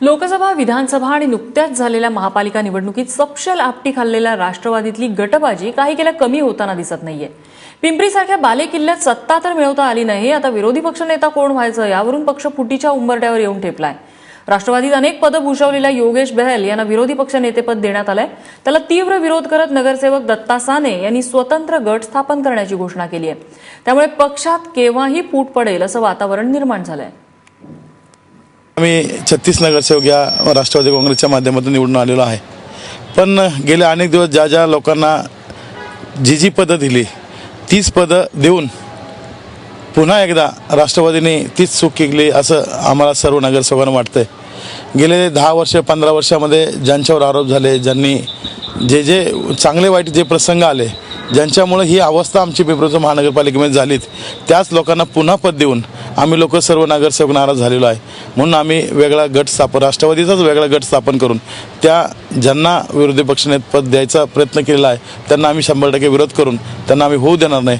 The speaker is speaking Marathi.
लोकसभा विधानसभा आणि नुकत्याच झालेल्या महापालिका निवडणुकीत सपशेल आपटी खाल्लेल्या राष्ट्रवादीतली गटबाजी काही केल्या कमी होताना दिसत नाहीये. पिंपरीसारख्या बालेकिल्ल्यात सत्ता तर मिळवता आली नाही आता विरोधी पक्षनेता कोण व्हायचं यावरून पक्ष फुटीच्या उंबरट्यावर येऊन ठेपलाय. राष्ट्रवादीत अनेक पदं भूषवलेल्या योगेश बहल यांना विरोधी पक्ष नेतेपद देण्यात आलंय. त्याला तीव्र विरोध करत नगरसेवक दत्ता साने यांनी स्वतंत्र गट स्थापन करण्याची घोषणा केली आहे त्यामुळे पक्षात केव्हाही फूट पडेल असं वातावरण निर्माण झालंय. आम्ही छत्तीस नगरसेवक या राष्ट्रवादी काँग्रेसच्या माध्यमातून निवडून आलेलो आहे. पण गेले अनेक दिवस ज्या ज्या लोकांना जी जी पदं दिली तीच पदं देऊन पुन्हा एकदा राष्ट्रवादीने तीच चूक केली असं आम्हाला सर्व नगरसेवकांना वाटतंय. गेले दहा वर्ष पंधरा वर्षामध्ये ज्यांच्यावर आरोप झाले ज्यांनी जे जे चांगले वाईट जे प्रसंग आले ज्यांच्यामुळे ही अवस्था आमची पिंपरीचं महानगरपालिकेमध्ये झालीत त्याच लोकांना पुन्हा पद देऊन आम्ही लोक सर्व नगरसेवक नाराज झालेलो आहे. म्हणून आम्ही वेगळा गट स्थापन राष्ट्रवादीचाच वेगळा गट स्थापन करून त्या ज्यांना विरोधी पक्षाने पद द्यायचा प्रयत्न केलेला आहे त्यांना आम्ही शंभर टक्के विरोध करून त्यांना आम्ही होऊ देणार नाही.